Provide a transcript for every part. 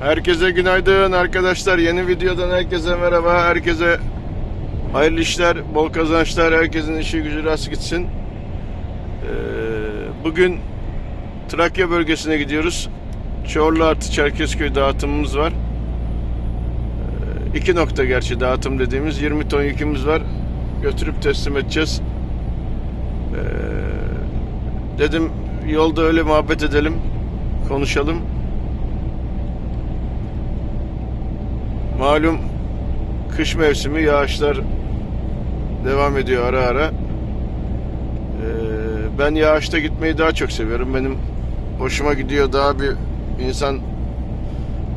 Herkese günaydın arkadaşlar. Yeni videodan herkese merhaba. Herkese hayırlı işler, bol kazançlar. Herkesin işi gücü rast gitsin. Ee, bugün Trakya bölgesine gidiyoruz. Çorlu artı Çerkezköy dağıtımımız var. Ee, iki nokta gerçi dağıtım dediğimiz 20 ton yükümüz var. Götürüp teslim edeceğiz. Ee, dedim yolda öyle muhabbet edelim, konuşalım. Malum kış mevsimi yağışlar devam ediyor ara ara. Ee, ben yağışta gitmeyi daha çok seviyorum. Benim hoşuma gidiyor daha bir insan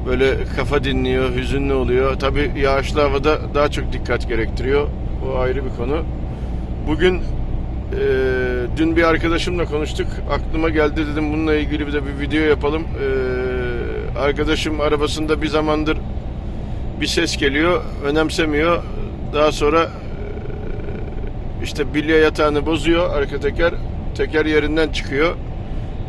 böyle kafa dinliyor, hüzünlü oluyor. Tabi yağışlı havada daha çok dikkat gerektiriyor. O ayrı bir konu. Bugün e, dün bir arkadaşımla konuştuk. Aklıma geldi dedim bununla ilgili bir de bir video yapalım. Ee, arkadaşım arabasında bir zamandır bir ses geliyor, önemsemiyor. Daha sonra e, işte bilye yatağını bozuyor arka teker, teker yerinden çıkıyor.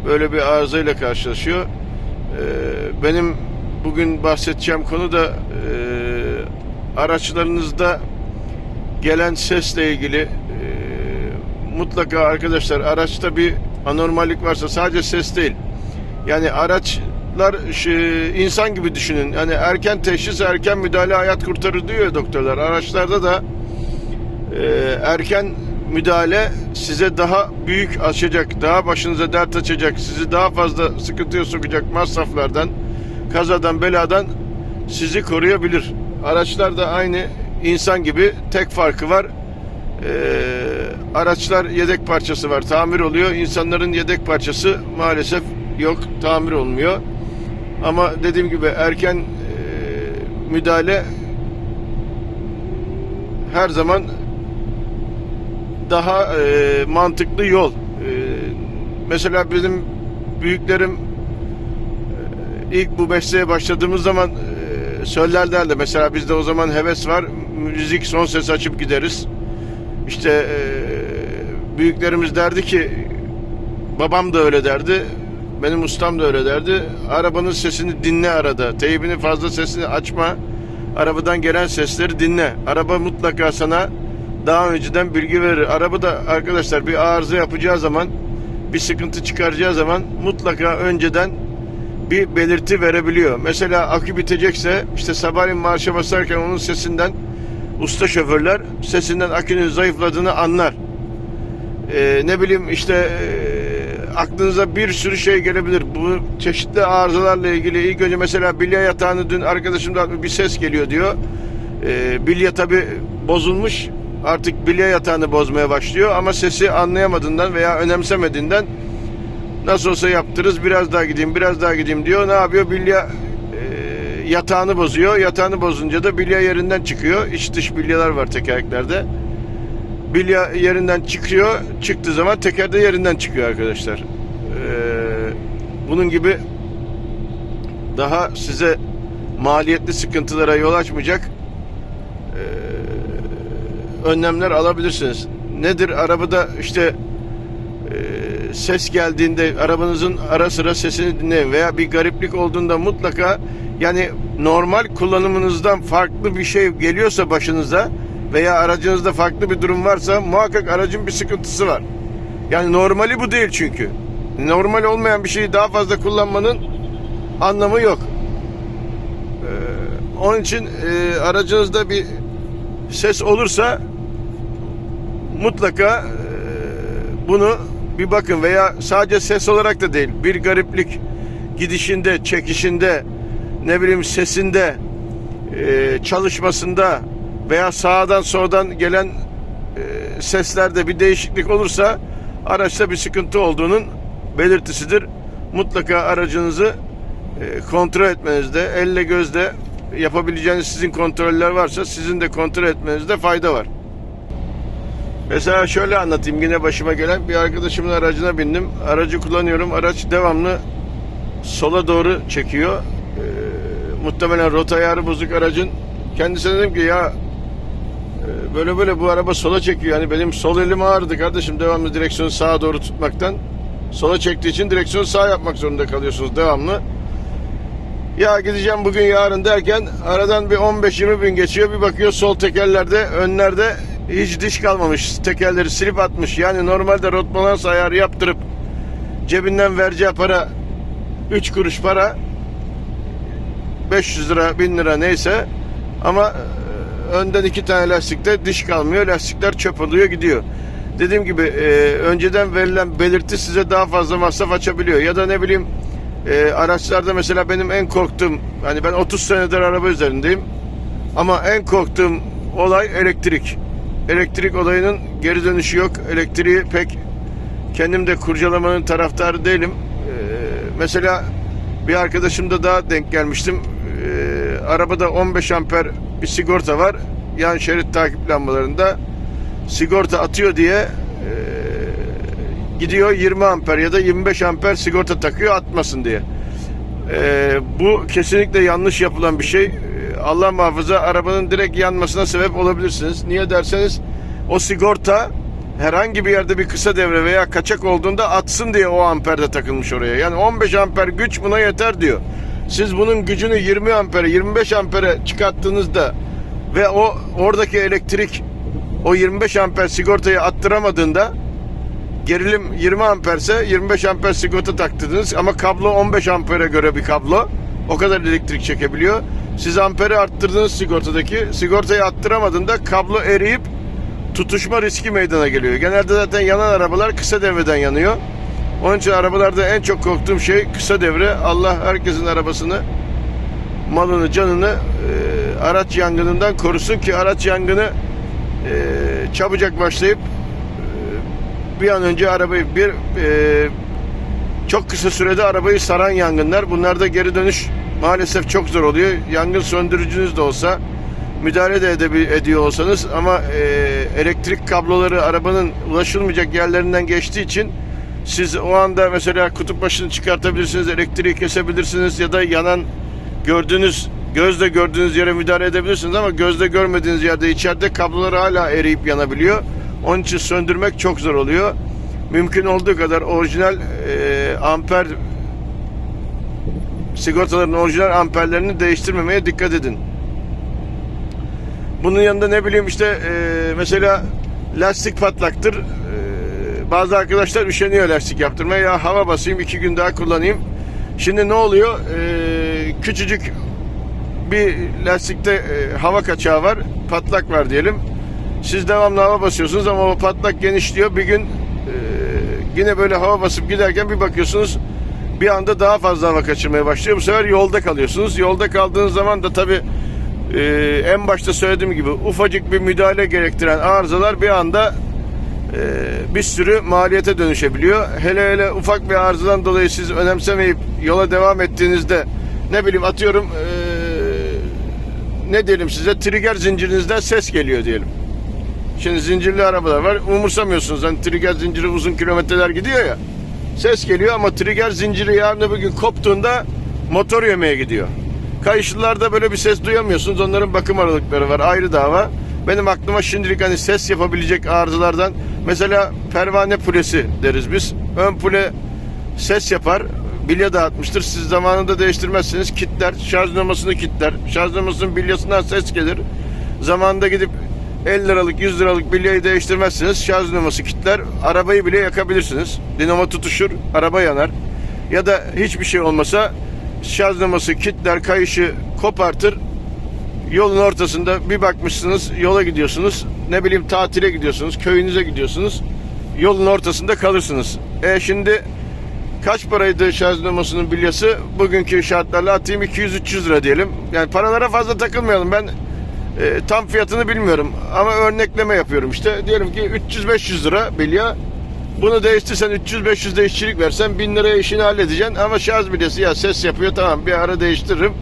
Böyle bir arızayla karşılaşıyor. Ee, Benim bugün bahsedeceğim konu da e, araçlarınızda gelen sesle ilgili e, mutlaka arkadaşlar araçta bir anormallik varsa sadece ses değil. Yani araçlar şey, insan gibi düşünün. Yani erken teşhis, erken müdahale hayat kurtarır diyor doktorlar. Araçlarda da e, erken müdahale size daha büyük açacak, daha başınıza dert açacak, sizi daha fazla sıkıntıya sokacak masraflardan, kazadan, beladan sizi koruyabilir. Araçlar da aynı insan gibi tek farkı var. Ee, araçlar yedek parçası var, tamir oluyor. İnsanların yedek parçası maalesef yok, tamir olmuyor. Ama dediğim gibi erken e, müdahale her zaman daha e, mantıklı yol. E, mesela benim büyüklerim e, ilk bu mesleğe başladığımız zaman e, söylerlerdi. Mesela bizde o zaman heves var. Müzik son ses açıp gideriz. İşte e, büyüklerimiz derdi ki babam da öyle derdi. Benim ustam da öyle derdi. Arabanın sesini dinle arada. Teybini fazla sesini açma. Arabadan gelen sesleri dinle. Araba mutlaka sana daha önceden bilgi verir. Arabada arkadaşlar bir arıza yapacağı zaman bir sıkıntı çıkaracağı zaman mutlaka önceden bir belirti verebiliyor. Mesela akü bitecekse işte sabahleyin marşa basarken onun sesinden usta şoförler sesinden akünün zayıfladığını anlar. Ee, ne bileyim işte aklınıza bir sürü şey gelebilir. Bu çeşitli arızalarla ilgili ilk önce mesela bilye yatağını dün arkadaşımdan bir ses geliyor diyor. Ee, bilye tabi bozulmuş artık bilye yatağını bozmaya başlıyor ama sesi anlayamadığından veya önemsemediğinden nasıl olsa yaptırırız biraz daha gideyim biraz daha gideyim diyor. Ne yapıyor? Bilye e, yatağını bozuyor. Yatağını bozunca da bilye yerinden çıkıyor. İç dış bilyeler var tekerleklerde. Bilye yerinden çıkıyor. Çıktığı zaman teker de yerinden çıkıyor arkadaşlar. Ee, bunun gibi daha size maliyetli sıkıntılara yol açmayacak ee, önlemler alabilirsiniz. Nedir? Arabada işte e, ses geldiğinde arabanızın ara sıra sesini dinleyin veya bir gariplik olduğunda mutlaka yani normal kullanımınızdan farklı bir şey geliyorsa başınıza veya aracınızda farklı bir durum varsa muhakkak aracın bir sıkıntısı var. Yani normali bu değil çünkü. Normal olmayan bir şeyi daha fazla kullanmanın anlamı yok. Ee, onun için e, aracınızda bir ses olursa mutlaka e, bunu bir bakın veya sadece ses olarak da değil bir gariplik gidişinde, çekişinde, ne bileyim sesinde, e, çalışmasında veya sağdan soldan gelen e, seslerde bir değişiklik olursa araçta bir sıkıntı olduğunun belirtisidir. Mutlaka aracınızı e, kontrol etmenizde, elle gözle yapabileceğiniz sizin kontroller varsa sizin de kontrol etmenizde fayda var. Mesela şöyle anlatayım yine başıma gelen bir arkadaşımın aracına bindim. Aracı kullanıyorum. Araç devamlı sola doğru çekiyor. Ee, muhtemelen rota ayarı bozuk aracın. Kendisine dedim ki ya e, böyle böyle bu araba sola çekiyor. Yani benim sol elim ağrıdı kardeşim devamlı direksiyonu sağa doğru tutmaktan. Sola çektiği için direksiyonu sağ yapmak zorunda kalıyorsunuz devamlı. Ya gideceğim bugün yarın derken aradan bir 15-20 bin geçiyor. Bir bakıyor sol tekerlerde önlerde hiç diş kalmamış. Tekerleri silip atmış. Yani normalde rotbalans ayarı yaptırıp cebinden vereceği para 3 kuruş para 500 lira 1000 lira neyse ama önden iki tane lastikte diş kalmıyor. Lastikler çöp oluyor gidiyor. Dediğim gibi e, önceden verilen belirti size daha fazla masraf açabiliyor. Ya da ne bileyim e, araçlarda mesela benim en korktuğum hani ben 30 senedir araba üzerindeyim ama en korktuğum olay elektrik. Elektrik olayının geri dönüşü yok. Elektriği pek kendim de kurcalamanın taraftarı değilim. E, mesela bir arkadaşımda daha denk gelmiştim. E, arabada 15 amper bir sigorta var. Yan şerit takip lambalarında sigorta atıyor diye e, gidiyor 20 amper ya da 25 amper sigorta takıyor atmasın diye. E, bu kesinlikle yanlış yapılan bir şey. E, Allah muhafaza arabanın direkt yanmasına sebep olabilirsiniz. Niye derseniz o sigorta herhangi bir yerde bir kısa devre veya kaçak olduğunda atsın diye o amperde takılmış oraya. Yani 15 amper güç buna yeter diyor. Siz bunun gücünü 20 ampere 25 ampere çıkarttığınızda ve o oradaki elektrik o 25 amper sigortayı attıramadığında gerilim 20 amperse 25 amper sigorta taktırdınız ama kablo 15 ampere göre bir kablo. O kadar elektrik çekebiliyor. Siz amperi arttırdınız sigortadaki. Sigortayı attıramadığında kablo eriyip tutuşma riski meydana geliyor. Genelde zaten yanan arabalar kısa devreden yanıyor. Onun için arabalarda en çok korktuğum şey kısa devre. Allah herkesin arabasını, malını, canını e, araç yangınından korusun ki araç yangını e, çabucak başlayıp e, bir an önce arabayı bir e, çok kısa sürede arabayı saran yangınlar. Bunlarda geri dönüş maalesef çok zor oluyor. Yangın söndürücünüz de olsa müdahale de edebi- ediyor olsanız ama e, elektrik kabloları arabanın ulaşılmayacak yerlerinden geçtiği için siz o anda mesela kutup başını çıkartabilirsiniz, elektriği kesebilirsiniz ya da yanan gördüğünüz gözle gördüğünüz yere müdahale edebilirsiniz ama gözle görmediğiniz yerde içeride kablolar hala eriyip yanabiliyor. Onun için söndürmek çok zor oluyor. Mümkün olduğu kadar orijinal e, amper sigortaların orijinal amperlerini değiştirmemeye dikkat edin. Bunun yanında ne bileyim işte e, mesela lastik patlaktır. E, bazı arkadaşlar üşeniyor lastik yaptırmaya. Ya hava basayım iki gün daha kullanayım. Şimdi ne oluyor? E, küçücük bir lastikte e, hava kaçağı var. Patlak var diyelim. Siz devamlı hava basıyorsunuz ama o patlak genişliyor. Bir gün e, yine böyle hava basıp giderken bir bakıyorsunuz bir anda daha fazla hava kaçırmaya başlıyor. Bu sefer yolda kalıyorsunuz. Yolda kaldığınız zaman da tabii ee, en başta söylediğim gibi ufacık bir müdahale gerektiren arızalar bir anda e, bir sürü maliyete dönüşebiliyor. Hele hele ufak bir arızadan dolayı siz önemsemeyip yola devam ettiğinizde ne bileyim atıyorum e, ne diyelim size trigger zincirinizden ses geliyor diyelim. Şimdi zincirli arabalar var umursamıyorsunuz hani trigger zinciri uzun kilometreler gidiyor ya ses geliyor ama trigger zinciri yarın öbür gün koptuğunda motor yemeye gidiyor. Kayışlılarda böyle bir ses duyamıyorsunuz. Onların bakım aralıkları var. Ayrı dava. Benim aklıma şimdilik hani ses yapabilecek arızalardan mesela pervane pulesi deriz biz. Ön pule ses yapar. Bilye dağıtmıştır. Siz zamanında değiştirmezseniz kitler. Şarj namasını kitler. Şarj namasının bilyasından ses gelir. Zamanında gidip 50 liralık 100 liralık bilyeyi değiştirmezseniz şarj naması kitler. Arabayı bile yakabilirsiniz. Dinamo tutuşur. Araba yanar. Ya da hiçbir şey olmasa şarjlaması, kitler, kayışı kopartır. Yolun ortasında bir bakmışsınız yola gidiyorsunuz. Ne bileyim tatile gidiyorsunuz, köyünüze gidiyorsunuz. Yolun ortasında kalırsınız. E şimdi kaç paraydı şarjlamasının bilyası? Bugünkü şartlarla atayım 200-300 lira diyelim. Yani paralara fazla takılmayalım. Ben e, tam fiyatını bilmiyorum ama örnekleme yapıyorum işte. Diyelim ki 300-500 lira bilya. Bunu değiştirsen 300-500 de işçilik versen 1000 liraya işini halledeceksin ama şarj bilyesi ya ses yapıyor tamam bir ara değiştiririm.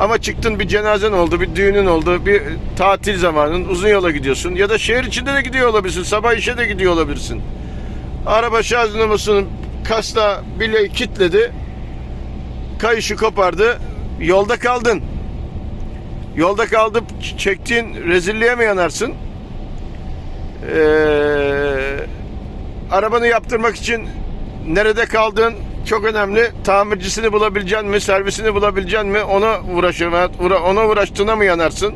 Ama çıktın bir cenazen oldu, bir düğünün oldu, bir tatil zamanın, uzun yola gidiyorsun ya da şehir içinde de gidiyor olabilirsin, sabah işe de gidiyor olabilirsin. Araba şarj numarasının kasla bilyeyi kilitledi, kayışı kopardı, yolda kaldın. Yolda kaldıp çektiğin rezilliğe mi yanarsın? Eee arabanı yaptırmak için nerede kaldın, çok önemli. Tamircisini bulabileceksin mi, servisini bulabileceksin mi? Ona uğraşır, ona uğraştığına mı yanarsın?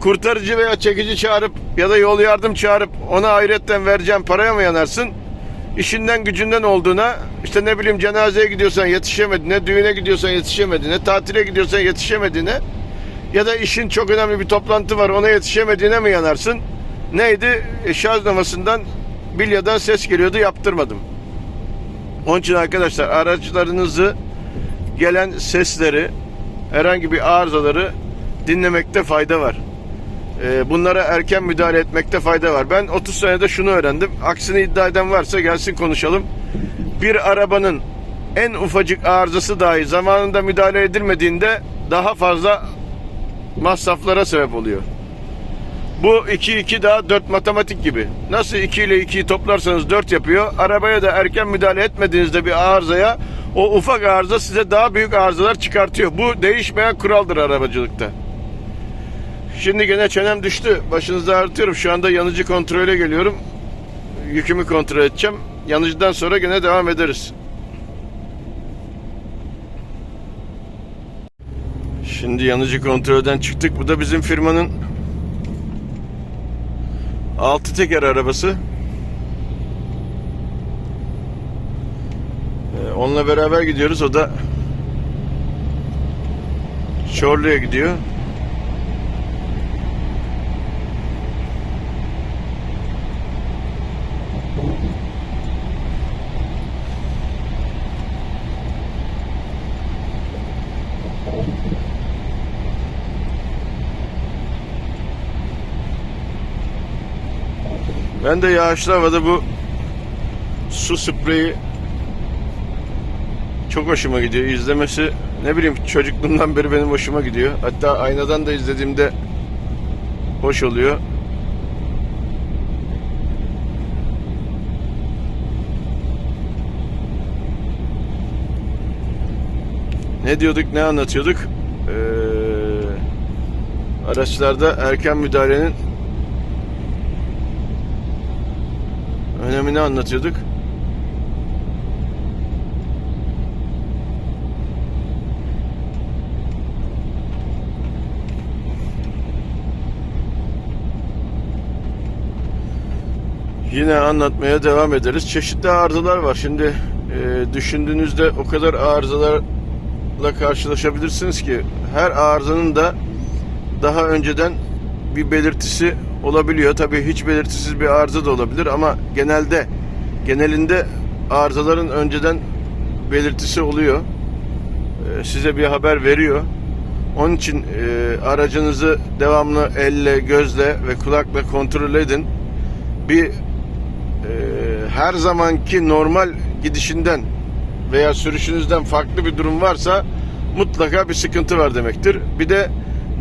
Kurtarıcı veya çekici çağırıp ya da yol yardım çağırıp ona hayretten vereceğin paraya mı yanarsın? İşinden gücünden olduğuna işte ne bileyim cenazeye gidiyorsan yetişemediğine, düğüne gidiyorsan yetişemediğine, tatile gidiyorsan yetişemediğine ya da işin çok önemli bir toplantı var ona yetişemediğine mi yanarsın? Neydi? E, şarj namasından bilyadan ses geliyordu yaptırmadım. Onun için arkadaşlar araçlarınızı gelen sesleri herhangi bir arızaları dinlemekte fayda var. Ee, bunlara erken müdahale etmekte fayda var. Ben 30 senede şunu öğrendim. Aksini iddia eden varsa gelsin konuşalım. Bir arabanın en ufacık arızası dahi zamanında müdahale edilmediğinde daha fazla masraflara sebep oluyor. Bu 2 2 daha 4 matematik gibi. Nasıl 2 ile 2'yi toplarsanız 4 yapıyor. Arabaya da erken müdahale etmediğinizde bir arızaya o ufak arıza size daha büyük arızalar çıkartıyor. Bu değişmeyen kuraldır arabacılıkta. Şimdi gene çenem düştü. Başınızda ağrıtıyorum. Şu anda yanıcı kontrole geliyorum. Yükümü kontrol edeceğim. Yanıcıdan sonra gene devam ederiz. Şimdi yanıcı kontrolden çıktık. Bu da bizim firmanın altı teker arabası. Ee, Onunla beraber gidiyoruz. O da Çorlu'ya gidiyor. Ben de yağışlı havada bu su spreyi çok hoşuma gidiyor. İzlemesi ne bileyim çocukluğumdan beri benim hoşuma gidiyor. Hatta aynadan da izlediğimde hoş oluyor. Ne diyorduk, ne anlatıyorduk? Ee, araçlarda erken müdahalenin önemini anlatıyorduk. Yine anlatmaya devam ederiz. Çeşitli arızalar var. Şimdi e, düşündüğünüzde o kadar arızalarla karşılaşabilirsiniz ki her arızanın da daha önceden bir belirtisi olabiliyor. Tabii hiç belirtisiz bir arıza da olabilir ama genelde genelinde arızaların önceden belirtisi oluyor. Ee, size bir haber veriyor. Onun için e, aracınızı devamlı elle, gözle ve kulakla kontrol edin. Bir e, her zamanki normal gidişinden veya sürüşünüzden farklı bir durum varsa mutlaka bir sıkıntı var demektir. Bir de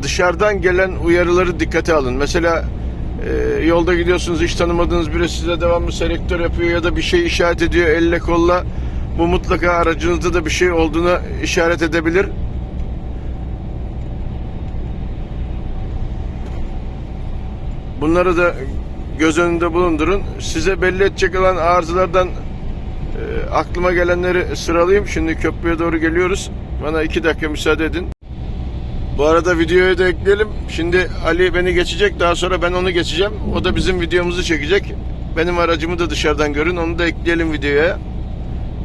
dışarıdan gelen uyarıları dikkate alın. Mesela e, yolda gidiyorsunuz hiç tanımadığınız biri size devamlı selektör yapıyor ya da bir şey işaret ediyor elle kolla. Bu mutlaka aracınızda da bir şey olduğuna işaret edebilir. Bunları da göz önünde bulundurun. Size belli edecek olan arızalardan e, aklıma gelenleri sıralayayım. Şimdi köprüye doğru geliyoruz. Bana iki dakika müsaade edin. Bu arada videoya da ekleyelim. Şimdi Ali beni geçecek. Daha sonra ben onu geçeceğim. O da bizim videomuzu çekecek. Benim aracımı da dışarıdan görün. Onu da ekleyelim videoya.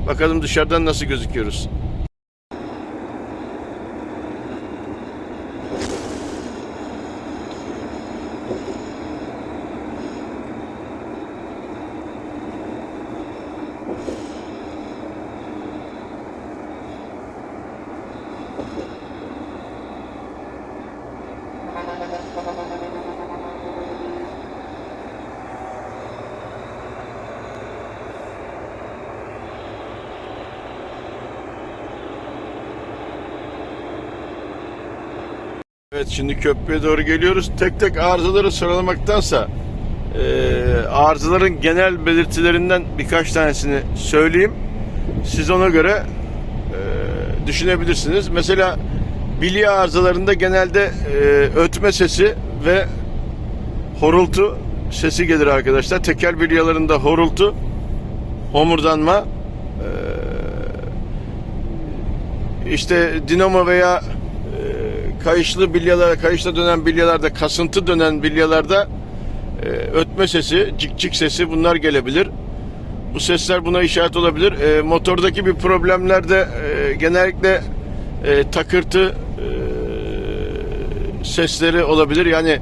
Bakalım dışarıdan nasıl gözüküyoruz. Evet şimdi köprüye doğru geliyoruz. Tek tek arızaları sıralamaktansa e, arızaların genel belirtilerinden birkaç tanesini söyleyeyim. Siz ona göre e, düşünebilirsiniz. Mesela bilye arızalarında genelde e, ötme sesi ve horultu sesi gelir arkadaşlar. Teker bilyalarında horultu, homurdanma, e, işte dinamo veya kayışlı bilyalara, kayışla dönen bilyalarda, kasıntı dönen bilyalarda e, ötme sesi, cik cik sesi bunlar gelebilir. Bu sesler buna işaret olabilir. E, motordaki bir problemlerde e, genellikle e, takırtı e, sesleri olabilir. Yani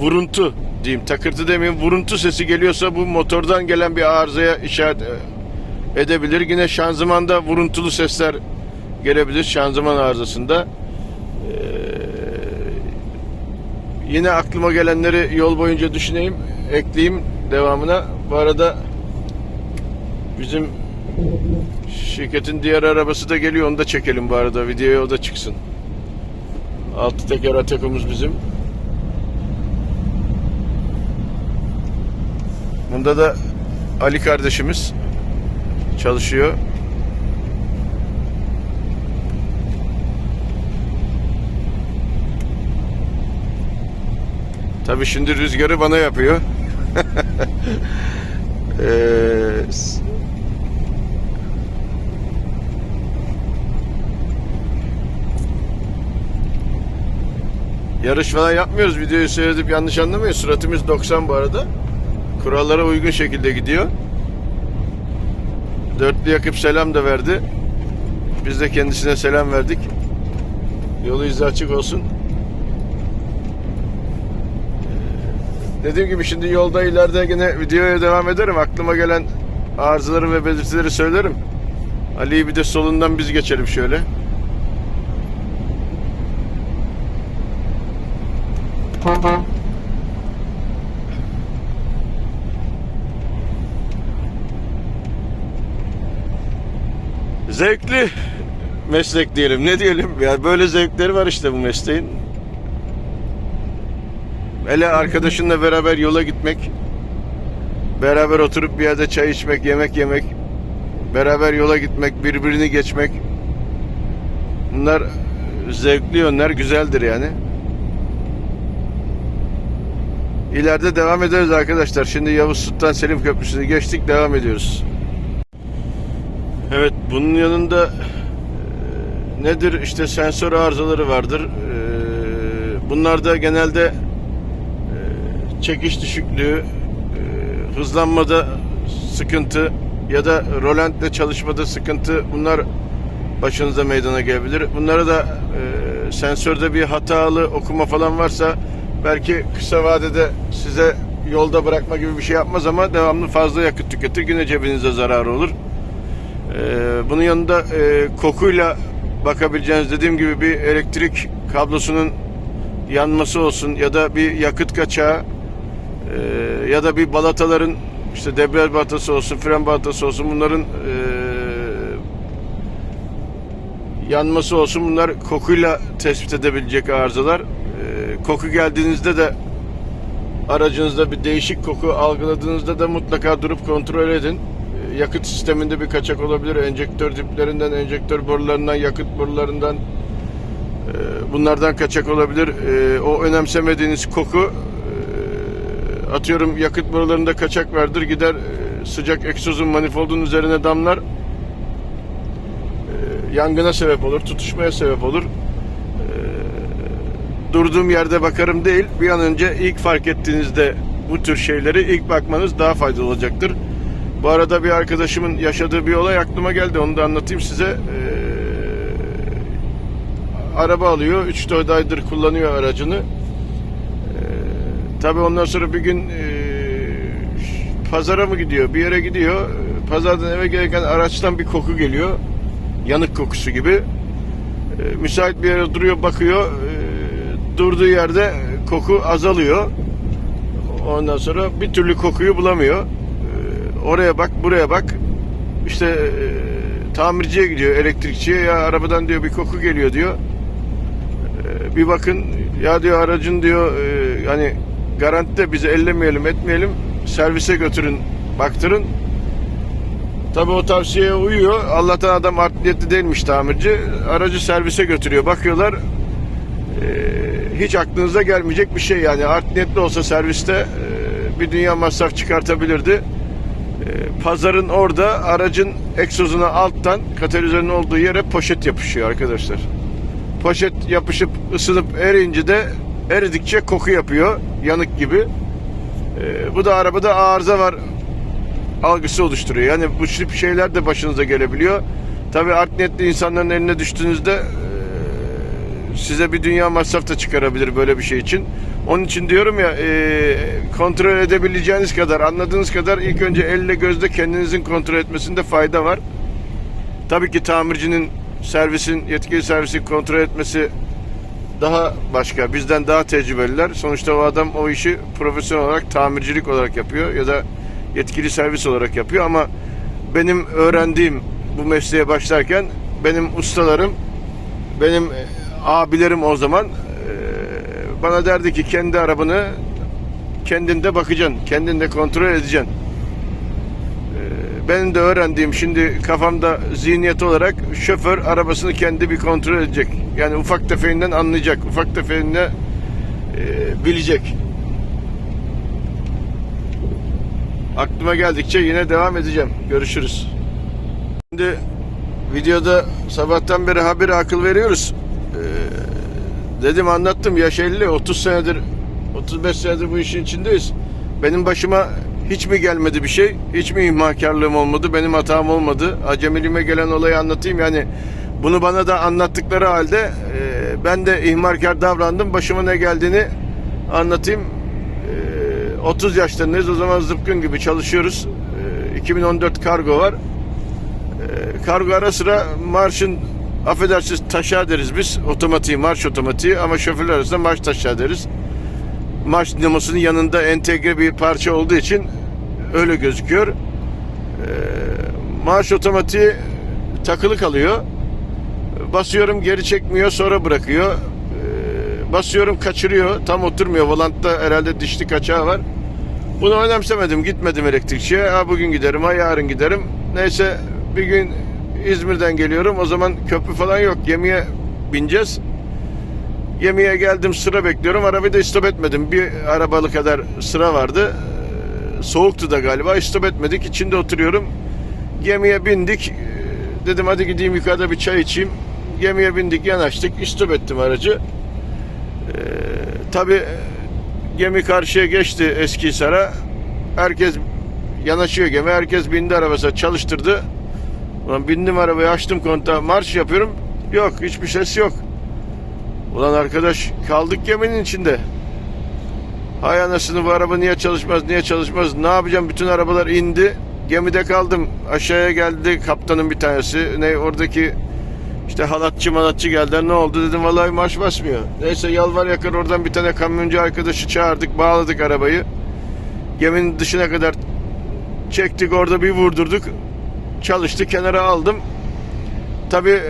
vuruntu diyeyim, takırtı demeyeyim, vuruntu sesi geliyorsa bu motordan gelen bir arızaya işaret e, edebilir. Yine şanzımanda vuruntulu sesler gelebilir şanzıman arızasında. Ee, yine aklıma gelenleri yol boyunca düşüneyim, ekleyeyim devamına. Bu arada bizim şirketin diğer arabası da geliyor. Onu da çekelim bu arada. Videoya o da çıksın. Altı teker Atakum'uz bizim. Bunda da Ali kardeşimiz çalışıyor. Tabii şimdi rüzgarı bana yapıyor. Ee, Yarış falan yapmıyoruz. Videoyu seyredip yanlış anlamayın. Suratımız 90 bu arada. Kurallara uygun şekilde gidiyor. Dörtlü yakıp selam da verdi. Biz de kendisine selam verdik. Yolu izi açık olsun. Dediğim gibi şimdi yolda ileride yine videoya devam ederim. Aklıma gelen arızaları ve belirtileri söylerim. Ali'yi bir de solundan biz geçelim şöyle. Zevkli meslek diyelim. Ne diyelim? Yani böyle zevkleri var işte bu mesleğin. Hele arkadaşınla beraber yola gitmek, beraber oturup bir yerde çay içmek, yemek yemek, beraber yola gitmek, birbirini geçmek. Bunlar zevkli yönler, güzeldir yani. İleride devam ederiz arkadaşlar. Şimdi Yavuz Sultan Selim Köprüsü'nü geçtik, devam ediyoruz. Evet, bunun yanında e, nedir? İşte sensör arızaları vardır. E, Bunlar da genelde çekiş düşüklüğü, e, hızlanmada sıkıntı ya da rolantle çalışmada sıkıntı bunlar başınıza meydana gelebilir. Bunlara da e, sensörde bir hatalı okuma falan varsa belki kısa vadede size yolda bırakma gibi bir şey yapmaz ama devamlı fazla yakıt tüketir. Yine cebinize zararı olur. Ee, bunun yanında e, kokuyla bakabileceğiniz dediğim gibi bir elektrik kablosunun yanması olsun ya da bir yakıt kaçağı e, ya da bir balataların işte debriyaj balatası olsun, fren balatası olsun bunların e, yanması olsun bunlar kokuyla tespit edebilecek arızalar. E, koku geldiğinizde de aracınızda bir değişik koku algıladığınızda da mutlaka durup kontrol edin. E, Yakıt sisteminde bir kaçak olabilir. Enjektör diplerinden, enjektör borularından, yakıt borularından e, bunlardan kaçak olabilir. E, O önemsemediğiniz koku atıyorum yakıt borularında kaçak vardır. Gider e, sıcak egzozun manifoldun üzerine damlar. E, Yangına sebep olur, tutuşmaya sebep olur. E, Durduğum yerde bakarım değil. Bir an önce ilk fark ettiğinizde bu tür şeyleri ilk bakmanız daha faydalı olacaktır. Bu arada bir arkadaşımın yaşadığı bir olay aklıma geldi. Onu da anlatayım size. Araba alıyor. 3-4 aydır kullanıyor aracını. Tabii ondan sonra bir gün e, pazara mı gidiyor? Bir yere gidiyor. Pazardan eve gelirken araçtan bir koku geliyor. Yanık kokusu gibi. Ee, müsait bir yere duruyor, bakıyor. Ee, durduğu yerde koku azalıyor. Ondan sonra bir türlü kokuyu bulamıyor. Ee, oraya bak, buraya bak. İşte e, tamirciye gidiyor, elektrikçiye. Ya arabadan diyor bir koku geliyor diyor. Ee, bir bakın ya diyor aracın diyor e, hani garantide bizi ellemeyelim, etmeyelim. Servise götürün, baktırın. Tabi o tavsiyeye uyuyor. Allah'tan adam art niyetli değilmiş tamirci. Aracı servise götürüyor. Bakıyorlar e, hiç aklınıza gelmeyecek bir şey yani. Art niyetli olsa serviste e, bir dünya masraf çıkartabilirdi. pazarın orada aracın egzozuna alttan katalizörün olduğu yere poşet yapışıyor arkadaşlar. Poşet yapışıp ısınıp eriyince de eridikçe koku yapıyor yanık gibi. Ee, bu da arabada arıza var algısı oluşturuyor. Yani bu tip şeyler de başınıza gelebiliyor. Tabi art niyetli insanların eline düştüğünüzde e, size bir dünya masraf da çıkarabilir böyle bir şey için. Onun için diyorum ya e, kontrol edebileceğiniz kadar anladığınız kadar ilk önce elle gözle kendinizin kontrol etmesinde fayda var. Tabii ki tamircinin servisin yetkili servisi kontrol etmesi daha başka, bizden daha tecrübeliler. Sonuçta o adam o işi profesyonel olarak tamircilik olarak yapıyor ya da yetkili servis olarak yapıyor ama benim öğrendiğim bu mesleğe başlarken benim ustalarım, benim e, abilerim o zaman e, bana derdi ki kendi arabanı kendinde bakacaksın, kendinde kontrol edeceksin. E, Benim de öğrendiğim şimdi kafamda zihniyet olarak şoför arabasını kendi bir kontrol edecek. Yani ufak tefeğinden anlayacak, ufak tefeğinde e, bilecek. Aklıma geldikçe yine devam edeceğim. Görüşürüz. Şimdi videoda sabahtan beri haberi akıl veriyoruz. Ee, dedim anlattım yaş 50 30 senedir 35 senedir bu işin içindeyiz. Benim başıma hiç mi gelmedi bir şey? Hiç mi ihmalkarlığım olmadı? Benim hatam olmadı. Acemiliğime gelen olayı anlatayım. Yani bunu bana da anlattıkları halde e, ben de ihmalkar davrandım. Başıma ne geldiğini anlatayım. E, 30 yaşlarındayız. O zaman zıpkın gibi çalışıyoruz. E, 2014 kargo var. E, kargo ara sıra marşın affedersiniz taşa deriz biz. Otomatiği, marş otomatiği ama şoförler arasında marş taşa deriz. Marş dinamosunun yanında entegre bir parça olduğu için öyle gözüküyor. E, marş otomatiği takılı kalıyor. Basıyorum geri çekmiyor sonra bırakıyor. E, basıyorum kaçırıyor. Tam oturmuyor. Volantta herhalde dişli kaçağı var. Bunu önemsemedim. Gitmedim elektrikçiye. Ha bugün giderim, ha yarın giderim. Neyse bir gün İzmir'den geliyorum. O zaman köprü falan yok. Gemiye bineceğiz. Gemiye geldim sıra bekliyorum. Arabayı da istop etmedim. Bir arabalı kadar sıra vardı. Ee, Soğuktu da galiba. İstop etmedik. İçinde oturuyorum. Gemiye bindik. Ee, Dedim hadi gideyim yukarıda bir çay içeyim. Gemiye bindik, yanaştık. İstop ettim aracı. Ee, tabii gemi karşıya geçti Eskihisar'a. Herkes yanaşıyor gemi. Herkes bindi arabasına çalıştırdı. Ulan bindim arabaya açtım kontağı marş yapıyorum. Yok hiçbir ses yok. Ulan arkadaş kaldık geminin içinde. Hay anasını bu araba niye çalışmaz niye çalışmaz ne yapacağım bütün arabalar indi. Gemide kaldım aşağıya geldi kaptanın bir tanesi. Ne oradaki işte halatçı malatçı geldiler ne oldu dedim vallahi marş basmıyor. Neyse yalvar yakar oradan bir tane kamyoncu arkadaşı çağırdık bağladık arabayı. Geminin dışına kadar çektik orada bir vurdurduk. Çalıştı kenara aldım. Tabi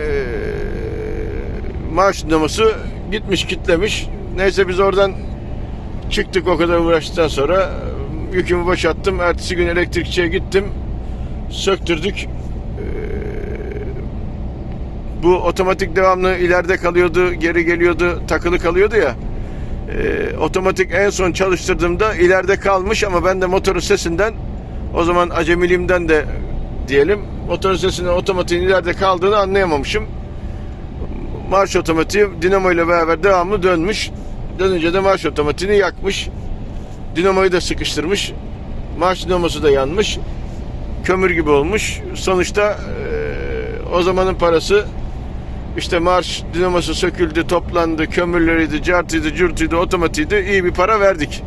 maaş dinamosu gitmiş kitlemiş. Neyse biz oradan çıktık o kadar uğraştıktan sonra yükümü boşalttım. Ertesi gün elektrikçiye gittim. Söktürdük. Bu otomatik devamlı ileride kalıyordu, geri geliyordu, takılı kalıyordu ya. Ee, otomatik en son çalıştırdığımda ileride kalmış ama ben de motorun sesinden o zaman acemiliğimden de diyelim motorun sesinin otomatiğin ileride kaldığını anlayamamışım. Marş otomatiği dinamo ile beraber devamlı dönmüş. Dönünce de marş otomatiğini yakmış. Dinamoyu da sıkıştırmış. Marş dinamosu da yanmış. Kömür gibi olmuş. Sonuçta eee, o zamanın parası işte marş dinamosu söküldü, toplandı, kömürleriydi, cartıydı, cürtüydü, otomatiydi. iyi bir para verdik.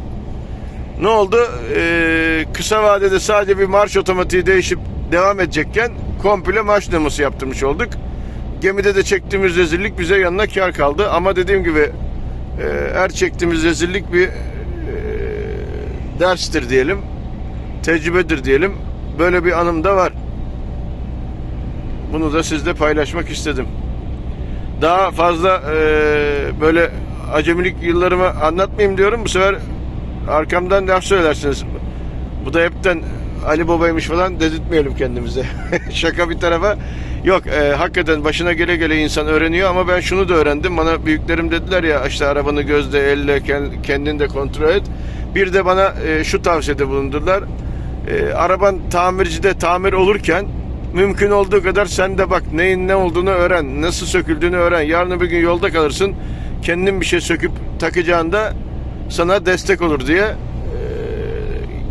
Ne oldu? Ee, kısa vadede sadece bir marş otomatiği değişip devam edecekken komple marş dinamosu yaptırmış olduk. Gemide de çektiğimiz rezillik bize yanına kar kaldı. Ama dediğim gibi e, her çektiğimiz rezillik bir e, derstir diyelim. Tecrübedir diyelim. Böyle bir anım da var. Bunu da sizle paylaşmak istedim. Daha fazla e, böyle acemilik yıllarımı anlatmayayım diyorum. Bu sefer arkamdan laf söylersiniz. Bu da hepten Ali Baba'ymış falan dedirtmeyelim kendimize. Şaka bir tarafa. Yok e, hakikaten başına gele gele insan öğreniyor ama ben şunu da öğrendim. Bana büyüklerim dediler ya işte arabanı gözle elle kend- kendin de kontrol et. Bir de bana e, şu tavsiyede bulundular. e, araban tamircide tamir olurken mümkün olduğu kadar sen de bak neyin ne olduğunu öğren. Nasıl söküldüğünü öğren. Yarın bir gün yolda kalırsın. Kendin bir şey söküp takacağında sana destek olur diye. E,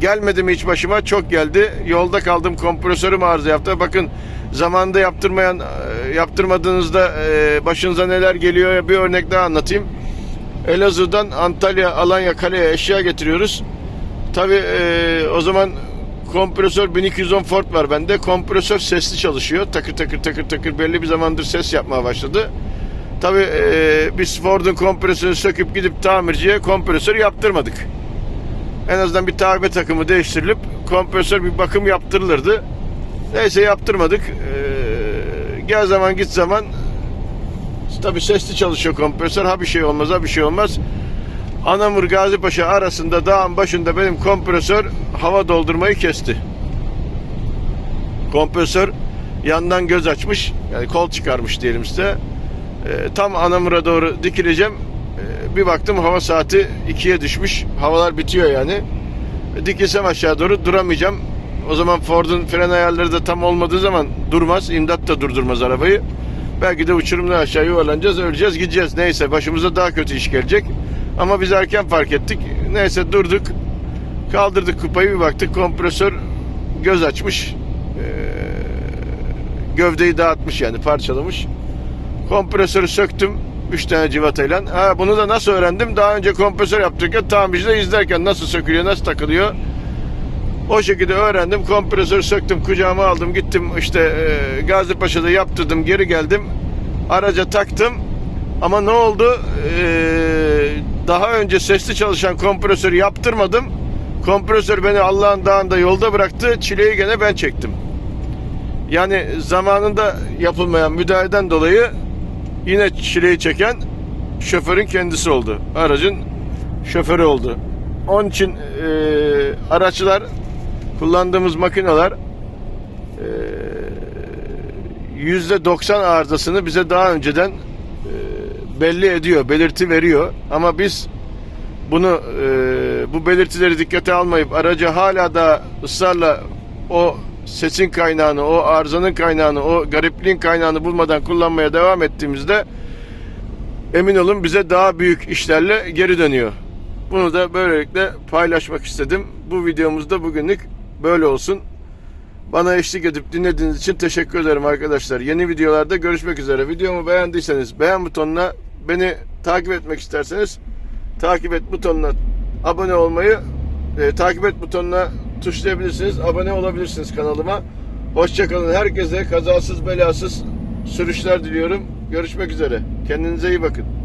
gelmedi mi hiç başıma? Çok geldi. Yolda kaldım. Kompresörüm arıza yaptı. Bakın zamanında yaptırmayan e, yaptırmadığınızda e, başınıza neler geliyor bir örnek daha anlatayım. Elazığ'dan Antalya, Alanya, Kale'ye eşya getiriyoruz. Tabi o zaman kompresör 1210 Ford var bende. Kompresör sesli çalışıyor. Takır takır takır takır belli bir zamandır ses yapmaya başladı. Tabi biz Ford'un kompresörünü söküp gidip tamirciye kompresör yaptırmadık. En azından bir tabi takımı değiştirilip kompresör bir bakım yaptırılırdı. Neyse yaptırmadık. Ee, gel zaman git zaman tabi sesli çalışıyor kompresör. Ha bir şey olmaz ha bir şey olmaz. Anamur Gazipaşa arasında dağın başında benim kompresör hava doldurmayı kesti. Kompresör yandan göz açmış. Yani kol çıkarmış diyelim size. Ee, tam Anamur'a doğru dikileceğim. Ee, bir baktım hava saati 2'ye düşmüş. Havalar bitiyor yani. Dikilsem aşağı doğru duramayacağım. O zaman Ford'un fren ayarları da tam olmadığı zaman durmaz. İmdat da durdurmaz arabayı. Belki de uçurumdan aşağı yuvarlanacağız, öleceğiz, gideceğiz. Neyse başımıza daha kötü iş gelecek. Ama biz erken fark ettik. Neyse durduk. Kaldırdık kupayı bir baktık kompresör göz açmış. Ee, gövdeyi dağıtmış yani parçalamış. Kompresörü söktüm. 3 tane civatayla. Ha, bunu da nasıl öğrendim? Daha önce kompresör yaptırırken tamircide izlerken nasıl sökülüyor, nasıl takılıyor. O şekilde öğrendim. Kompresörü söktüm, kucağıma aldım, gittim işte e, Gazipaşa'da yaptırdım, geri geldim. Araca taktım. Ama ne oldu? Ee, daha önce sesli çalışan kompresörü yaptırmadım. Kompresör beni Allah'ın dağında yolda bıraktı. Çileyi gene ben çektim. Yani zamanında yapılmayan müdahaleden dolayı yine çileyi çeken şoförün kendisi oldu. Aracın şoförü oldu. Onun için e, araçlar kullandığımız makineler yüzde 90 arızasını bize daha önceden e, belli ediyor, belirti veriyor. Ama biz bunu e, bu belirtileri dikkate almayıp aracı hala da ısrarla o sesin kaynağını, o arızanın kaynağını, o garipliğin kaynağını bulmadan kullanmaya devam ettiğimizde emin olun bize daha büyük işlerle geri dönüyor. Bunu da böylelikle paylaşmak istedim. Bu videomuzda bugünlük böyle olsun. Bana eşlik edip dinlediğiniz için teşekkür ederim arkadaşlar. Yeni videolarda görüşmek üzere. Videomu beğendiyseniz beğen butonuna, beni takip etmek isterseniz takip et butonuna abone olmayı, e, takip et butonuna tuşlayabilirsiniz. Abone olabilirsiniz kanalıma. Hoşçakalın. Herkese kazasız belasız sürüşler diliyorum. Görüşmek üzere. Kendinize iyi bakın.